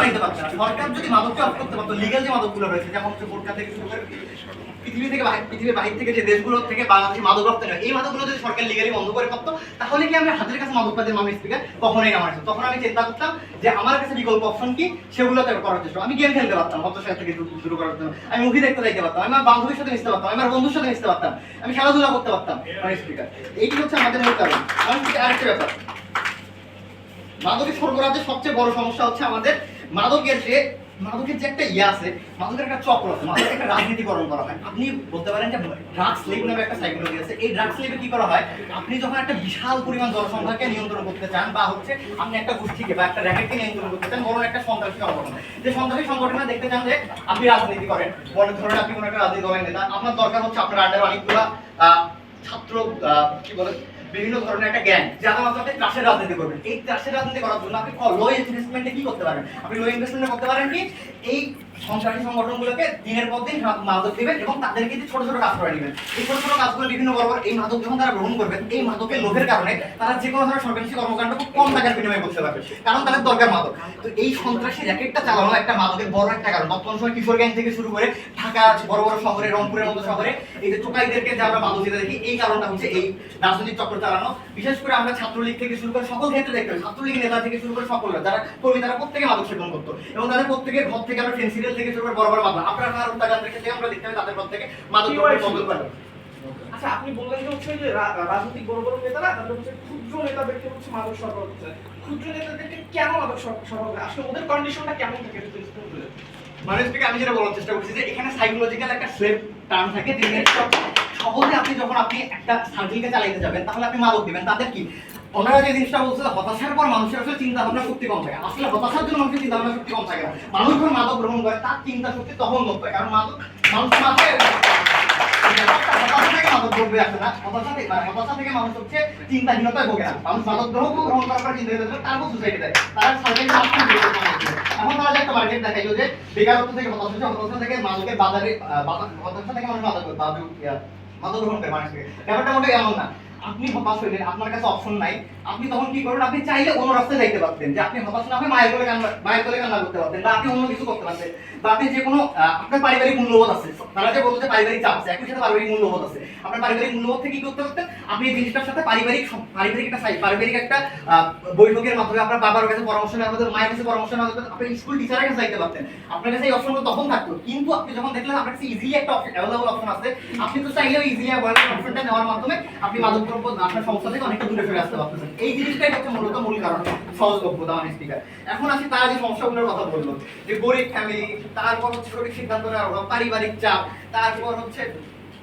পারছে না সরকার যদি মাদককে অফ করতে পারতো যে মাদকগুলো রয়েছে, যেমন হচ্ছে বোরকা থেকে শুরু করে পৃথিবী থেকে পৃথিবীর বাহির থেকে যে দেশগুলো থেকে বাংলাদেশে মাদক রপ্তানি এই মাদকগুলো যদি সরকার লিগালি বন্ধ করে তাহলে কি আমি হাতের কাছে মামি স্পিকার কখনোই তখন আমি চিন্তা করতাম যে আমার কাছে বিকল্প অপশন কি সেগুলো তো করার চেষ্টা আমি গেম খেলতে পারতাম, হতাশা থেকে শুরু- করার জন্য। আমি মুভি দেখতে যাইতে পারতাম, আমি আমার বান্ধবীর সাথে মিশতে পারতাম আমার বন্ধুর সাথে মিশতে পারতাম, আমি খেলাধুলা করতে পারতাম স্পিকার এইটি হচ্ছে আমাদের মূল কারণ। আরেকটা ব্যাপার। মাদকের সরবরাহের সবচেয়ে বড় সমস্যা হচ্ছে আমাদের মাদকের যে মাদকের যে একটা ইয়ে আছে, মাদকের একটা চক্র আছে, মাদকের একটা রাজনীতিকরণ করা হয়। আপনি বলতে পারেন যে ড্রাগস লেভ নামে একটা সাইকোলজি আছে। এই ড্রাগস লেভে কি করা হয়? আপনি যখন একটা বিশাল পরিমাণ জনসংখ্যাকে নিয়ন্ত্রণ করতে চান, বা হচ্ছে আপনি একটা গোষ্ঠীকে বা একটা র্যাকেটকে নিয়ন্ত্রণ করতে চান বড় একটা সন্ত্রাসী সংগঠন। যে সন্ত্রাসী সংগঠনে দেখতে চান যে আপনি রাজনীতি করেন। মনে ধরেন আপনি কোনো একটা রাজনীতি দলের নেতা। আপনার দরকার হচ্ছে আপনার আন্ডার অনেকগুলা ছাত্র কি বলে বিভিন্ন ধরনের একটা জ্ঞান, যা মাত্র আপনি ক্লাসের রাজনীতি করবেন এই ক্লাসের রাজনীতি করার জন্য আপনি লো ইনভেস্টমেন্টে কি করতে পারেন? আপনি লো ইনভেস্টমেন্টে করতে পারেন কি? এই সন্ত্রাসী সংগঠনগুলোকে দিনের পর দিন মাদক দিবেন এবং তাদেরকে দিয়ে ছোট ছোট কাজ করে নেবেন। এই ছোট ছোট কাজগুলো বিভিন্ন বড় বড় এই মাদক যখন তারা গ্রহণ করবেন, এই মাদকের লোভের কারণে তারা যে কোনো ধরনের সরকারি কর্মকাণ্ড খুব কম টাকার বিনিময়ে করতে পারবে। কারণ তাদের দরকার মাদক। তো এই সন্ত্রাসী র্যাকেটটা চালানো একটা মাদকের বড় একটা কারণ। বর্তমান সময় কিশোর গ্যাং থেকে শুরু করে ঢাকা বড় বড় শহরে, রংপুরের মতো শহরে এই যে টোকাইদেরকে যে আমরা মাদক দিতে দেখি, এই কারণটা হচ্ছে এই রাজনৈতিক চক্র চালানো। বিশেষ করে আমরা ছাত্রলীগ থেকে শুরু করে সকল ক্ষেত্রে দেখতে ছাত্রলীগ নেতা থেকে শুরু করে সকলরা যারা কর্মী, তারা প্রত্যেকে মাদক সেবন করতো এবং তাদের প্রত্যেকের ঘর থেকে আমরা ফেন্সিডেল থেকে শুরু করে বড় বড় মাদক আপনারা আপনার হত্যাকাণ্ডের ক্ষেত্রে আমরা দেখতে পাই তাদের প্রত্যেকে মাদক বদল করে। আচ্ছা আপনি বললেন যে হচ্ছে যে রাজনৈতিক বড় বড় নেতারা তাদের হচ্ছে ক্ষুদ্র নেতাদেরকে হচ্ছে মাদক সরবরাহ করতে ক্ষুদ্র নেতাদেরকে কেন মাদক সর- সরবরাহ? আসলে ওদের কন্ডিশনটা কেমন থাকে? থেকে আমি যেটা বলার চেষ্টা করছি যে এখানে সাইকোলজিক্যাল একটা স্লেভ টার্ম থাকে যে সহজে আপনি যখন আপনি একটা সার্কেলকে চালাইতে যাবেন তাহলে আপনি মাদক দিবেন। তাদের কি? ওনারা যে জিনিসটা বলছে, হতাশার পর মানুষের আসলে চিন্তা ভাবনা শক্তি কম থাকে। আসলে হতাশার জন্য মানুষের চিন্তা ভাবনা শক্তি কম থাকে না। মানুষ যখন মাদক গ্রহণ করে, তার চিন্তা শক্তি তখন লোপ পায় কারণ মাদক মানুষ মাথায় মাদক থেকে মানে থেকে গ্রহণ থেকে থেকে থেকে মাদক গ্রহণ করে মানুষকে। ব্যাপারটা মোটেই এমন না। আপনি হতাশ হইলেন, আপনার কাছে অপশন নাই। আপনি তখন কি করবেন? আপনি চাইলে অন্য রাস্তায় যাইতে পারতেন। যে আপনি হতাশ না হয়ে মায়ের কোলে কান্না মায়ের কোলে কান্না করতে পারতেন বা আপনি অন্য কিছু করতে পারতেন। বা আপনি যে কোনো আপনার পারিবারিক মূল্যবোধ আছে। তারা যে বলতে পারিবারিক চাপ আছে, একই সাথে পারিবারিক মূল্যবোধ আছে। আপনার পারিবারিক মূল্যবোধ থেকে কি করতে পারতেন? আপনি এই জিনিসটার সাথে পারিবারিক পারিবারিক একটা পারিবারিক একটা বৈঠকের মাধ্যমে আপনার বাবার কাছে পরামর্শ নেওয়া হতো, মায়ের কাছে পরামর্শ নেওয়া হতো, আপনি স্কুল টিচারের কাছে যাইতে পারতেন। আপনার কাছে এই অপশনটা তখন থাকতো। কিন্তু আপনি যখন দেখলেন আপনার কাছে ইজিলি একটা অ্যাভেলেবল অপশন আছে, আপনি তো চাইলেও ইজিলি অপশনটা নেওয়ার মাধ্যমে আপনি মাদক দ্রব্য আপনার সমস্যা থেকে অনেকটা দূরে সরে আসতে পারতেছেন। এই জিনিসটাই হচ্ছে মূলত মূল কারণ সহজলভ্যতা মানে স্পিকার এখন আসি তারা যে সমস্যাগুলোর কথা বলল, যে গরিব ফ্যামিলি তারপর হচ্ছে সঠিক সিদ্ধান্ত নেওয়ার অভাব, পারিবারিক চাপ, তারপর হচ্ছে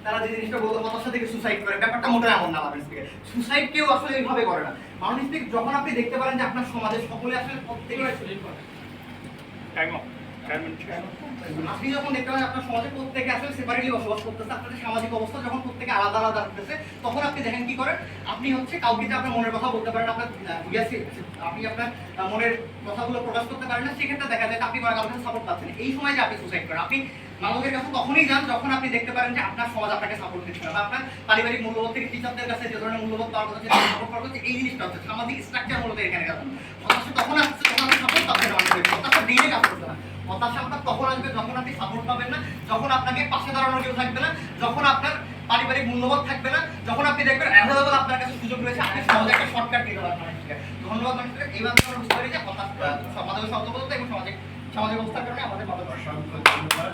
তারা যে জিনিসটা বলতো হতাশা থেকে সুসাইড করে, ব্যাপারটা মোটেই এমন না মানুষ থেকে সুসাইড কেউ আসলে এইভাবে করে না। মানুষ থেকে যখন আপনি দেখতে পারেন যে আপনার সমাজে সকলে আসলে প্রত্যেকে আপনি যখন দেখতে আপনার সমাজে প্রত্যেকে আসলে সেপারেটলি বসবাস করতেছে, আপনাদের সামাজিক অবস্থা যখন প্রত্যেকে আলাদা আলাদা হতেছে তখন আপনি দেখেন কি করেন? আপনি হচ্ছে কাউকে যে আপনার মনের কথা বলতে পারেন, আপনার আপনি আপনার মনের কথাগুলো প্রকাশ করতে পারেন না, সেক্ষেত্রে দেখা যায় আপনি কারও সাপোর্ট পাচ্ছেন এই সময় যে আপনি সুসাইড করেন, আপনি মাদকের কাছে তখনই যান যখন আপনি দেখতে পারেন যে আপনার সমাজ আপনাকে সাপোর্ট দিচ্ছে না, বা আপনার পারিবারিক মূল্যবোধ থেকে টিচারদের কাছে যে ধরনের মূল্যবোধ পাওয়ার কথা সাপোর্ট করা হচ্ছে এই জিনিসটা হচ্ছে সামাজিক স্ট্রাকচার মূলত এখানে কাজ তখন আসছে যখন আপনি সাপোর্ট হতাশা আপনার তখন আসবে, যখন আপনি সাপোর্ট পাবেন না, যখন আপনাকে পাশে দাঁড়ানোর কেউ থাকবে না, যখন আপনার পারিবারিক মূল্যবোধ থাকবে না, যখন আপনি দেখবেন অ্যাভেলেবল আপনার কাছে সুযোগ রয়েছে, আপনি সহজে একটা শর্টকাট নিতে পারবেন ধন্যবাদ মানুষকে। এইভাবে আমরা বুঝতে পারি যে হতাশ সমাজের সতর্কতা এবং সমাজে সমাজ ব্যবস্থার কারণে আমাদের মাথা ধন্যবাদ।